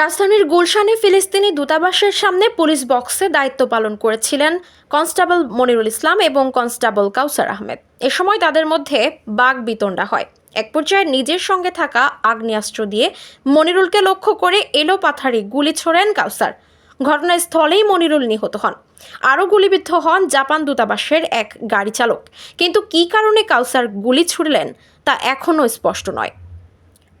রাজধানীর গুলশানে ফিলিস্তিনি দূতাবাসের সামনে পুলিশ বক্সে দায়িত্ব পালন করেছিলেন কনস্টেবল মনিরুল ইসলাম এবং কনস্টেবল কাউসার আহমেদ। এ সময় তাদের মধ্যে বাঘ বিতণ্ডা হয়। এক পর্যায়ে নিজের সঙ্গে থাকা আগ্নেয়াস্ত্র দিয়ে মনিরুলকে লক্ষ্য করে এলো পাথারি গুলি ছোড়েন কাউসার। ঘটনাস্থলেই মনিরুল নিহত হন। আরও গুলিবিদ্ধ হন জাপান দূতাবাসের এক গাড়ি চালক কিন্তু কী কারণে কাউসার গুলি ছুড়লেন তা এখনও স্পষ্ট নয়।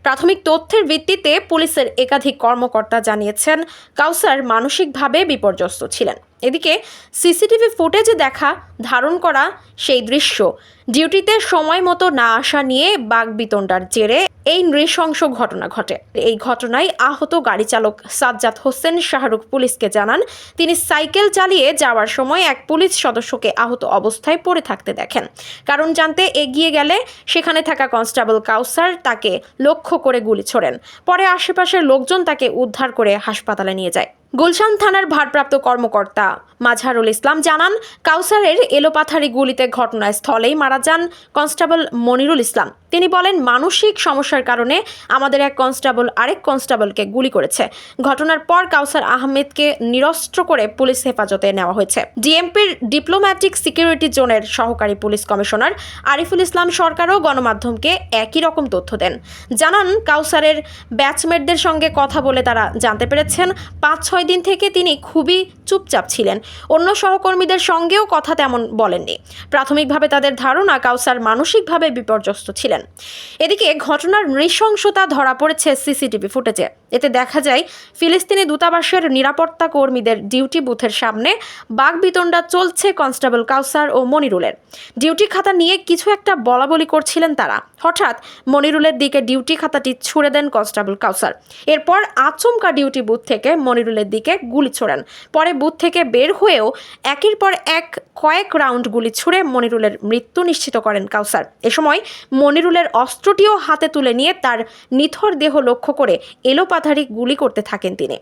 প্রাথমিক তথ্যের ভিত্তিতে পুলিশের একাধিক কর্মকর্তা জানিয়েছেন কাউসার মানসিকভাবে বিপর্যস্ত ছিলেন। এদিকে সিসিটিভি ফুটেজে দেখা ধারণ করা সেই দৃশ্য। ডিউটিতে সময় মতো না আসা নিয়ে বাগবিতণ্ডার জেরে এই নৃশংস ঘটনা ঘটে। এই ঘটনায় আহত গাড়ি চালক সাজ্জাদ হোসেন শাহরুখ পুলিশকে জানান, তিনি সাইকেল চালিয়ে যাওয়ার সময় এক পুলিশ সদস্যকে আহত অবস্থায় পড়ে থাকতে দেখেন। কারণ জানতে এগিয়ে গেলে সেখানে থাকা কনস্টেবল কাউসার তাকে লক্ষ্য করে গুলি ছোড়েন। পরে আশেপাশের লোকজন তাকে উদ্ধার করে হাসপাতালে নিয়ে যায়। গুলশান থানার ভারপ্রাপ্ত কর্মকর্তা মাঝহারুল ইসলাম জানান, কাউসারের এলোপাথারি গুলিতে ঘটনাস্থলেই মারা যান কনস্টেবল মনিরুল ইসলাম। তিনি বলেন, মানসিক সমস্যার কারণে আমাদের এক কনস্টেবল আরেক কনস্টেবলকে গুলি করেছে। ঘটনার পর কাউসার আহমেদকে নিরস্ত্র করে পুলিশ হেফাজতে নেওয়া হয়েছে। ডিএমপির ডিপ্লোম্যাটিক সিকিউরিটি জোনের সহকারী পুলিশ কমিশনার আরিফুল ইসলাম সরকারও গণমাধ্যমকে একই রকম তথ্য দেন। জানান, কাউসারের ব্যাচমেটদের সঙ্গে কথা বলে তারা জানতে পেরেছেন পাঁচ ছয় দিন থেকে তিনি খুবই চুপচাপ ছিলেন। অন্য সহকর্মীদের সঙ্গেও কথা তেমন বলেননি। প্রাথমিকভাবে তাদের ধারণা, কাউসার মানসিকভাবে বিপর্যস্ত ছিলেন। এদিকে ঘটনার নৃশংসতা ধরা পড়েছে সিসিটিভি ফুটেজে। এতে দেখা যায়, ফিলিস্তিনি দূতাবাসের নিরাপত্তা কর্মীদের ডিউটি বুথের সামনে বাগবিতণ্ডা চলছে কনস্টেবল কাউসার ও মনিরুলের। ডিউটি খাতা নিয়ে কিছু একটা বলাবলি করছিলেন তারা। হঠাৎ মনিরুলের দিকে ডিউটি খাতাটি ছুড়ে দেন কনস্টেবল কাউসার। এরপর আচমকা ডিউটি বুথ থেকে মনিরুলের দিকে গুলি ছোড়েন। পরে বুথ থেকে বের হয়েও একের পর এক কয়েক রাউন্ড গুলি ছুড়ে মনিরুলের মৃত্যু নিশ্চিত করেন কাউসার। এ সময় মনিরুলের অস্ত্রটিও হাতে তুলে নিয়ে তার নিথর দেহ লক্ষ্য করে এলোপাথারি গুলি করতে থাকেন তিনি।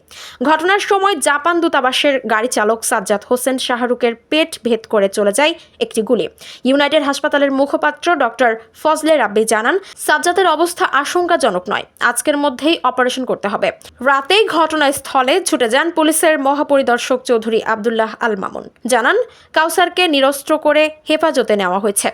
ঘটনার সময় জাপান দূতাবাসের গাড়ি চালক সাজ্জাদ হোসেন শাহরুখের পেট ভেদ করে চলে যায় একটি গুলি। ইউনাইটেড হাসপাতালের মুখপাত্র ডক্টর ফজলে রাব্বি জানান, সাজ্জাদের অবস্থা আশঙ্কাজনক নয়। আজকের মধ্যেই অপারেশন করতে হবে। রাতেই ঘটনাস্থলে ছুটে যান পুলিশের মহাপরিদর্শক চৌধুরী আবদুল্লাহ আল মামুন। জানান, কাউসারকে নিরস্ত্র করে হেফাজতে নেওয়া হয়েছে।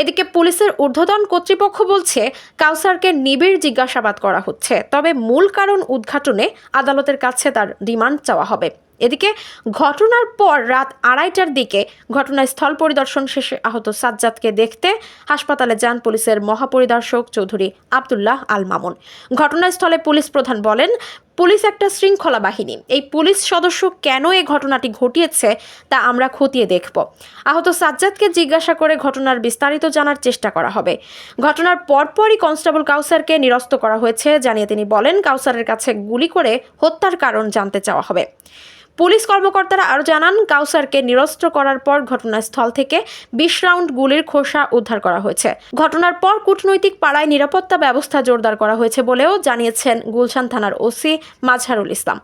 এদিকে পুলিশের ঊর্ধ্বতন কর্তৃপক্ষ বলছে, কাউসারকে নিবিড় জিজ্ঞাসাবাদ করা হচ্ছে। তবে মূল কারণ উদ্ঘাটনে আদালতের কাছে তার রিমান্ড চাওয়া হবে। এদিকে ঘটনার পর রাত আড়াইটার দিকে ঘটনাস্থল পরিদর্শন শেষে আহত সাজ্জাদকে দেখতে হাসপাতালে যান পুলিশের মহাপরিদর্শক চৌধুরী আবদুল্লাহ আল মামুন। ঘটনাস্থলে পুলিশ প্রধান বলেন পুলিশ একটা শৃঙ্খলা বাহিনী। এই পুলিশ সদস্য কেন এ ঘটনাটি ঘটিয়েছে তা আমরা খতিয়ে দেখব। আহত সাজ্জাদকে জিজ্ঞাসা করে ঘটনার বিস্তারিত জানার চেষ্টা করা হবে। ঘটনার পরপরই কনস্টেবল কাউসারকে নিরস্ত করা হয়েছে, জানিয়ে তিনি বলেন, কাউসারের কাছে গুলি করে হত্যার কারণ জানতে চাওয়া হবে। পুলিশ কর্মকর্তারা আরও জানান, কাউসারকে নিরস্ত্র করার পর ঘটনাস্থল থেকে বিশ রাউন্ড গুলির খোসা উদ্ধার করা হয়েছে। ঘটনার পর কূটনৈতিক পাড়ায় নিরাপত্তা ব্যবস্থা জোরদার করা হয়েছে বলেও জানিয়েছেন গুলশান থানার ওসি মাজহারুল ইসলাম।